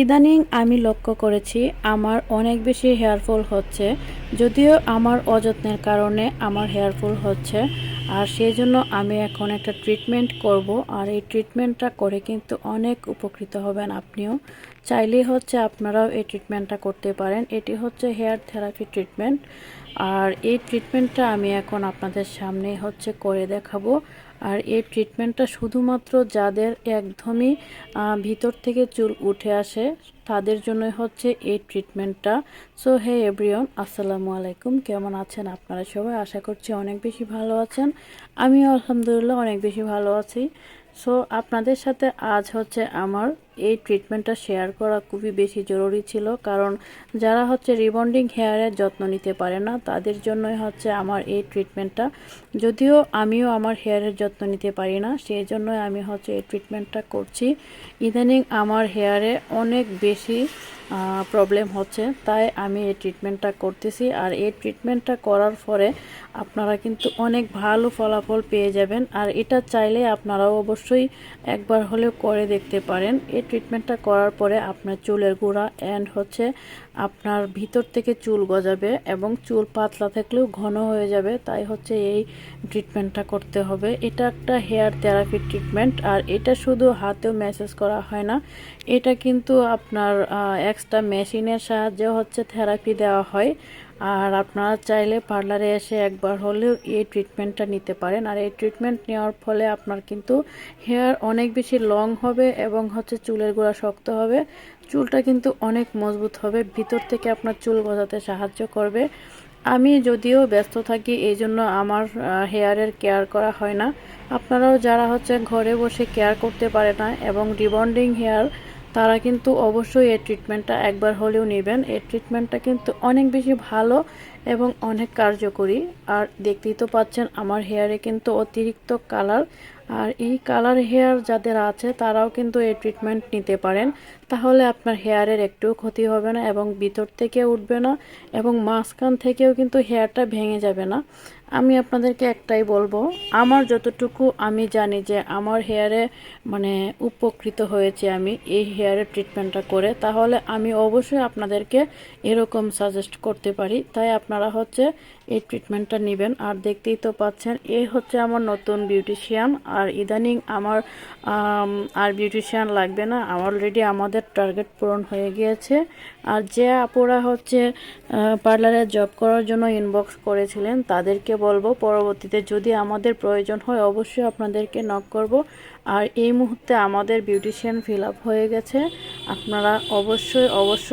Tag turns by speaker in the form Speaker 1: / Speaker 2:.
Speaker 1: ইদানিং আমি লক্ষ্য করেছি আমার অনেক বেশি হেয়ার ফল হচ্ছে, যদিও আমার অযত্নের কারণে আমার হেয়ার ফল হচ্ছে। আর সেই জন্য আমি এখন একটা ট্রিটমেন্ট করব, আর এই ট্রিটমেন্টটা করে কিন্তু অনেক উপকৃত হবেন আপনিও। চাইলেই হচ্ছে আপনারাও এই ট্রিটমেন্টটা করতে পারেন। এটি হচ্ছে হেয়ার থেরাপি ট্রিটমেন্ট আর এই ট্রিটমেন্টটা আমি এখন আপনাদের সামনে হচ্ছে করে দেখাবো। আর এই ট্রিটমেন্টটা শুধুমাত্র যাদের একদমই ভিতর থেকে চুল উঠে আসে, তাদের জন্যই হচ্ছে এই ট্রিটমেন্টটা সো হে এভরিওন আসসালামু আলাইকুম। কেমন আছেন আপনারা সবাই? আশা করছি অনেক বেশি ভালো আছেন। আমিও আলহামদুলিল্লাহ অনেক বেশি ভালো আছি। সো আপনাদের সাথে আজ হচ্ছে আমার এই ট্রিটমেন্টটা শেয়ার করা খুবই বেশি জরুরি ছিল। কারণ যারা হচ্ছে রিবন্ডিং হেয়ারের যত্ন নিতে পারে না, তাদের জন্যই হচ্ছে আমার এই ট্রিটমেন্টটা যদিও আমিও আমার হেয়ারের যত্ন নিতে পারি না সেই জন্যই আমি হচ্ছে এই ট্রিটমেন্টটা করছি। ইদানিং আমার হেয়ারে অনেক বেশি প্রবলেম হচ্ছে, তাই আমি এই ট্রিটমেন্টটা করতেছি। আর এই ট্রিটমেন্টটা করার পরে আপনারা কিন্তু অনেক ভালো ফলাফল পেয়ে যাবেন। আর এটা চাইলে আপনারাও অবশ্যই একবার হলেও করে দেখতে পারেন। এই ট্রিটমেন্টটা করার পরে আপনার চুলের গোড়া অ্যান্ড হচ্ছে, আপনার ভিতর থেকে চুল গজাবে এবং চুল পাতলা থাকলেও ঘন হয়ে যাবে, তাই হচ্ছে এই ট্রিটমেন্টটা করতে হবে। এটা একটা হেয়ার থেরাপি ট্রিটমেন্ট আর এটা শুধু হাতেও ম্যাসেজ করা হয় না, এটা কিন্তু আপনার এক্সট্রা মেশিনের সাহায্যে হচ্ছে থেরাপি দেওয়া হয়। আর আপনারা চাইলে পার্লারে এসে একবার হলেও এই ট্রিটমেন্টটা নিতে পারেন। আর এই ট্রিটমেন্ট নেওয়ার ফলে আপনার কিন্তু হেয়ার অনেক বেশি লং হবে এবং হচ্ছে চুলের গোড়া শক্ত হবে। চুলটা কিন্তু অনেক মজবুত হবে, ভিতর থেকে আপনার চুল গজাতে সাহায্য করবে। আমি যদিও ব্যস্ত থাকি, এই জন্য আমার হেয়ারের কেয়ার করা হয় না। আপনারাও যারা হচ্ছে ঘরে বসে কেয়ার করতে পারে না এবং রিবন্ডিং হেয়ার তারা কিন্তু অবশ্যই এই ট্রিটমেন্টটা একবার হলেও নেবেন। এই ট্রিটমেন্টটা কিন্তু অনেক বেশি ভালো এবং অনেক কার্যকরী। আর দেখতেই তো পাচ্ছেন, আমার হেয়ারে কিন্তু অতিরিক্ত কালার আর এই কালার হেয়ার যাদের আছে, তারাও কিন্তু এই ট্রিটমেন্ট নিতে পারেন। তাহলে আপনার হেয়ারের একটুও ক্ষতি হবে না এবং ভিতর থেকে উঠবে না এবং মাঝখান থেকেও কিন্তু হেয়ারটা ভেঙে যাবে না। আমি আপনাদেরকে একটাই বলব, আমার যতটুকু আমি জানি যে আমার হেয়ারে মানে উপকৃত হয়েছে আমি এই হেয়ারের ট্রিটমেন্টটা করে, তাহলে আমি অবশ্যই আপনাদেরকে এরকম সাজেস্ট করতে পারি। তাই আপনারা হচ্ছে এই ট্রিটমেন্টটা নেবেন। আর দেখতেই তো পাচ্ছেন এই হচ্ছে আমার নতুন বিউটিশিয়ান আর ইদানিং আমার আর বিউটিশিয়ান লাগবে না অলরেডি আমাদের টার্গেট পূরণ হয়ে গিয়েছে। আর যে আপুরা হচ্ছে পার্লারে জব করার জন্য ইনবক্স করেছিলেন, তাদেরকে বলব, পরবর্তীতে যদি আমাদের প্রয়োজন হয়, অবশ্যই আপনাদেরকে নক করব। আর এই মুহূর্তে আমাদের বিউটিশিয়ান ফিল আপ হয়ে গেছে। আপনারা অবশ্যই অবশ্যই